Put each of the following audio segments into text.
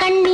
ಕಣ್ಣಿ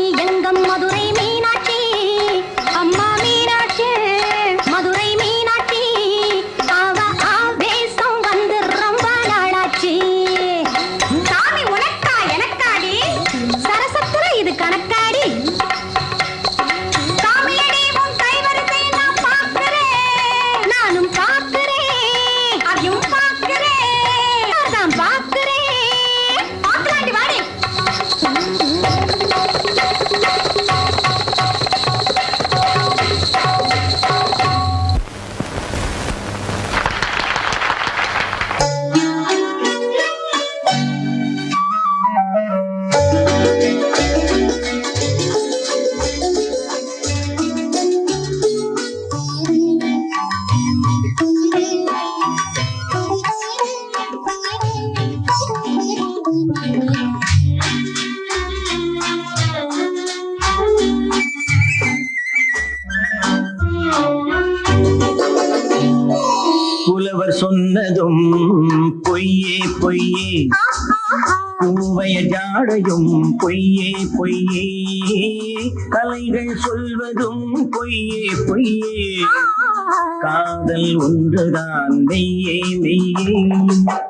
பூவைய ஜாடையும் பொய்யே பொய்யே. கலைகள் சொல்வதும் பொய்யே பொய்யே. காதல் ஒன்றுதான் மெய்யே மெய்யே.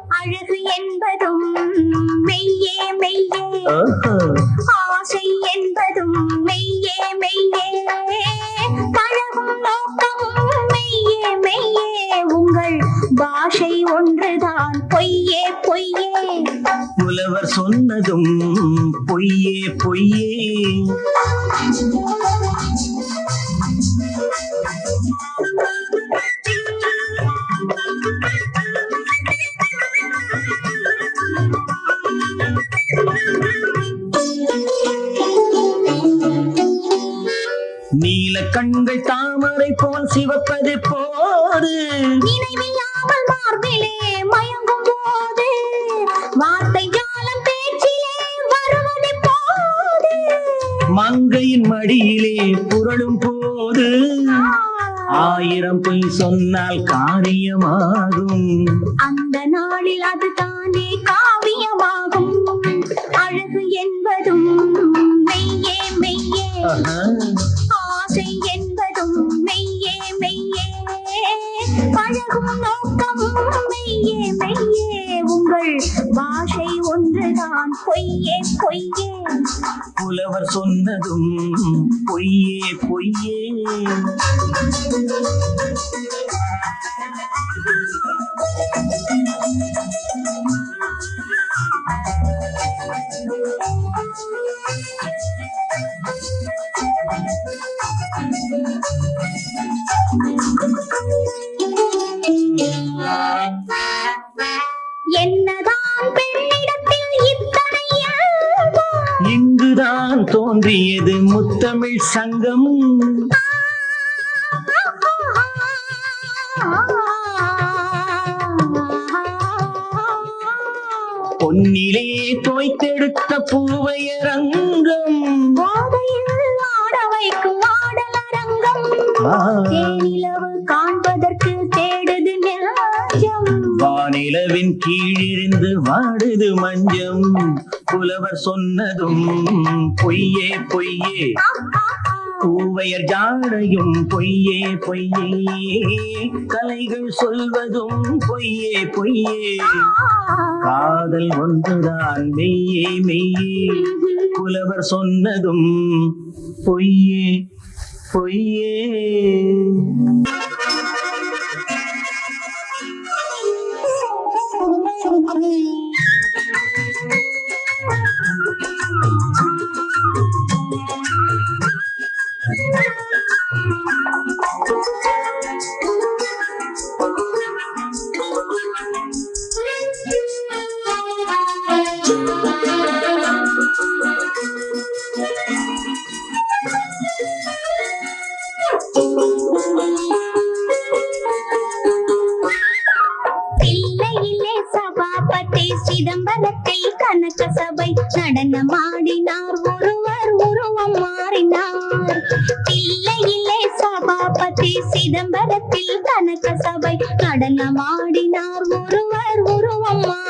அழகு என்பதும் மெய்யே மெய்யே. சொன்னதும் பொய்யே பொய்யே. நீல கண்கள் தாமரை போல் சிவப்பது போது நினைவில் மங்கையின் மடியிலே புரளும் போது ஆயிரம் பொய் சொன்னால் காரியமாகும். அந்த நாளில் அதுதானே காவியமாகும். என்னதான் பெண்ணிடத்தில் இத்தனை? இங்குதான் தோன்றியது முத்தமிழ் சங்கம் பொன்னிலே தோய்த்தெடுத்த பூவையரங்கம் ஆட வைக்கும் ஆடலரங்கம் ஆ, தேனிலவு காண்பதற்கு தேடுது நெஞ்சம். வானிலவின் கீழிருந்து வாடுது மஞ்சம். புலவர் சொன்னதும் பொய்யே பொய்யே. பூவையர் ஜாடையும் பொய்யே பொய்யே. கலைகள் சொல்வதும் பொய்யே பொய்யே. காதல் ஒன்றுதான் மெய்யே மெய்யே. புலவர் சொன்னதும் பொய்யே. பொய்யே தில்லையிலே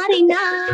உருவம் மாறினார்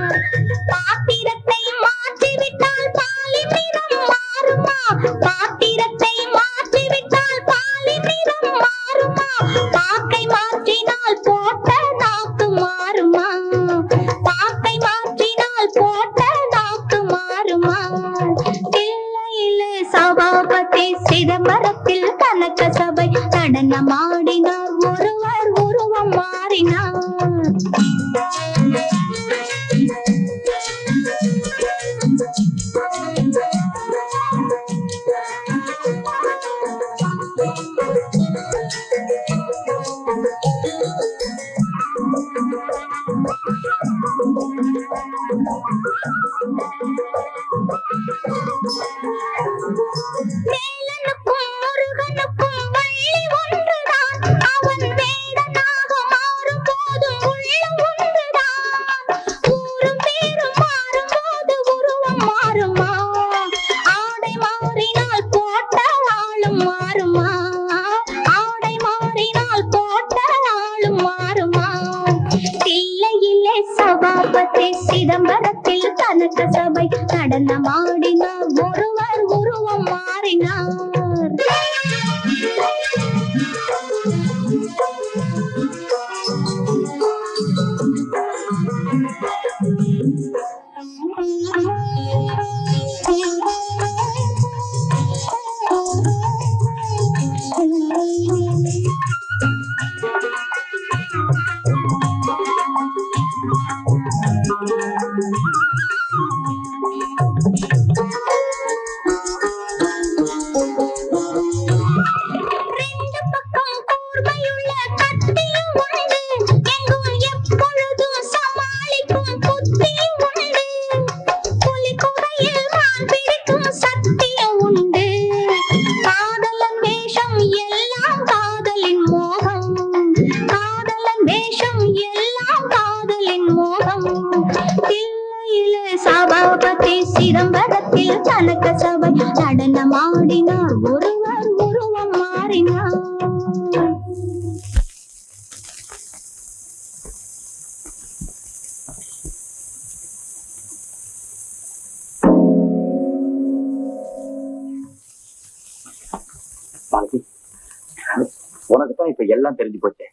உனக்கு தான் இப்ப எல்லாம் தெரிஞ்சு போச்சு.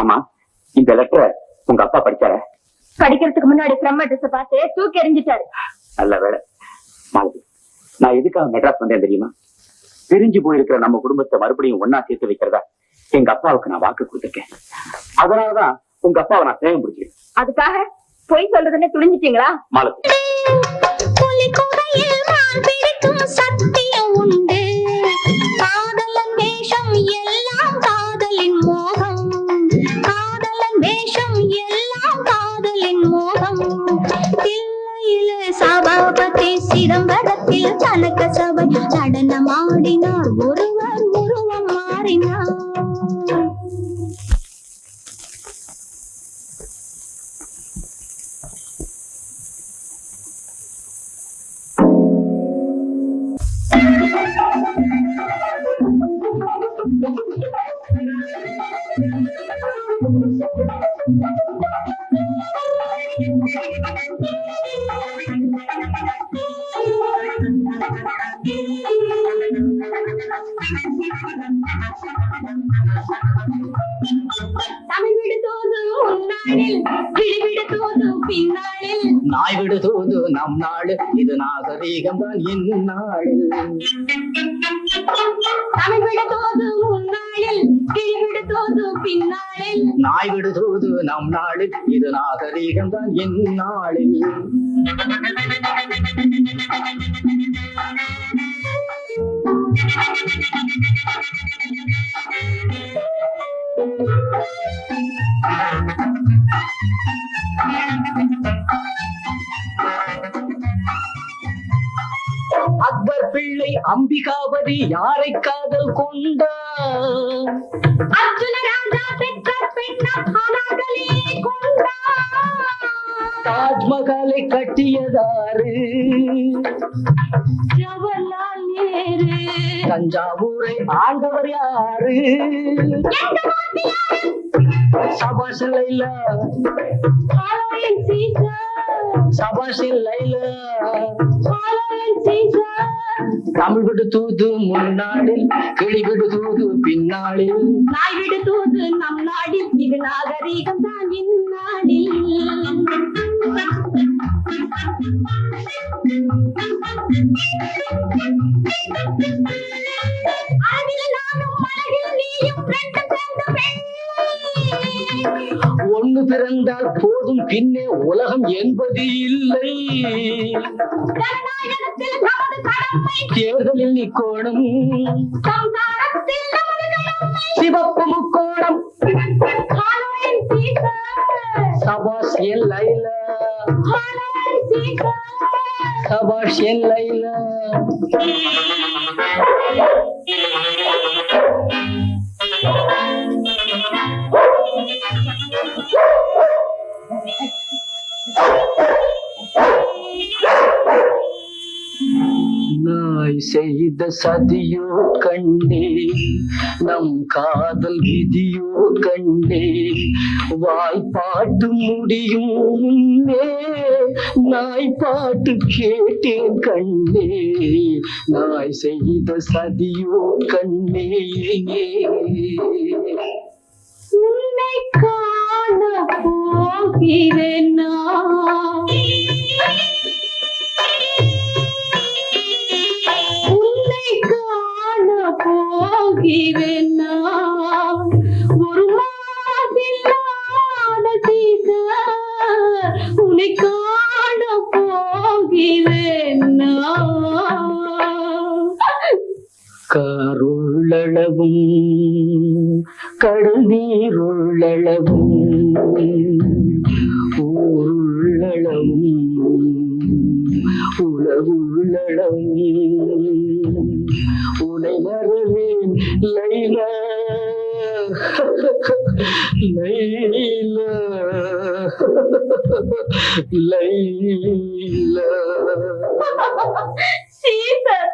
ஆமா இந்த லெட்டரை உங்க அப்பா படிச்சாரா? படிக்கிறதுக்கு முன்னாடி பிரம்ம ட்ரெஸ் பார்த்து தூக்கி எறிஞ்சிட்டாரு. நல்ல வேலை. மாலதி நான் எதுக்காக மெட்ராஸ் வந்தேன் தெரியுமா? பிரிஞ்சு போயிருக்கிற நம்ம குடும்பத்தை மறுபடியும் ஒன்னா சேர்த்து வைக்கிறதா எங்க அப்பாவுக்கு நான் வாக்கு கொடுத்துருக்கேன். அதனாலதான் உங்க அப்பாவை நான் சேகம் பிடிச்சிருக்கேன் அதுக்காக பொய் சொல்றதுன்னு துணிஞ்சிட்டீங்களா? மாலதி. சிதம்பரத்தில் கனக சபை நடனமாடினார் ஒருவர் உருவம் மாறினார். முன்னாளில் விடுவிடு தோது நாய் நம் நாடு இது நாகரீகம் தான் தமிழ் விடுதோது முன்னாளில் கிழிவிடு தோது பின்னாளில். நாய் விடுதோது நம் நாடு இது நாகரீகம் தான் இந்நாளில் அக்பர் பிள்ளை அம்பிகாபதி யாரை காதல் கொண்டார்? அர்ஜுன ராஜா பெற்ற பெண்ணாகலே கொண்டார். தாஜ்மஹாலை கட்டியதாரு ஜவஹர்லால் நேரு. தஞ்சாவூரை ஆண்டவர் யாரு? சபாஷ் லைலா. Follow and Caesar. சபாஷ் லைலா. தமிழ் விடு தூது முன்னாளில் கிளி விடு தூது பின்னாளில் நாய் விடு தூது நம் நாடில் இது நாகரீகம் தான் அழகில் நானும் அழகில் நீயும் ரெண்டும் பிறந்தால் போதும். பின்னே உலகம் என்பது இல்லை. தேர்தலில் நிக்கோணம். சிவப்பு முக்கோணம். சபாஷ் என் லைலா. சபாஷ் என் லைலா. செய்த சதியோ கண்டே நம் காதல் விதியோ கண்டே வாய்ப்பாட்டு முடியும் முன்னே நாய் பாட்டு கேட்டேன் கண்ணே நாய் செய்த சதியோ கண்ணே உன்னை காண போகிறேன் நான். போகிறேன் நான். ஒரு மாதில்லாத சீதா, உன்னை காண போகிறேன் ஊருள்ளளவும் உலகுள்ளளவும் உனை மறவேன் லைலா லைலா லைலா Caesar.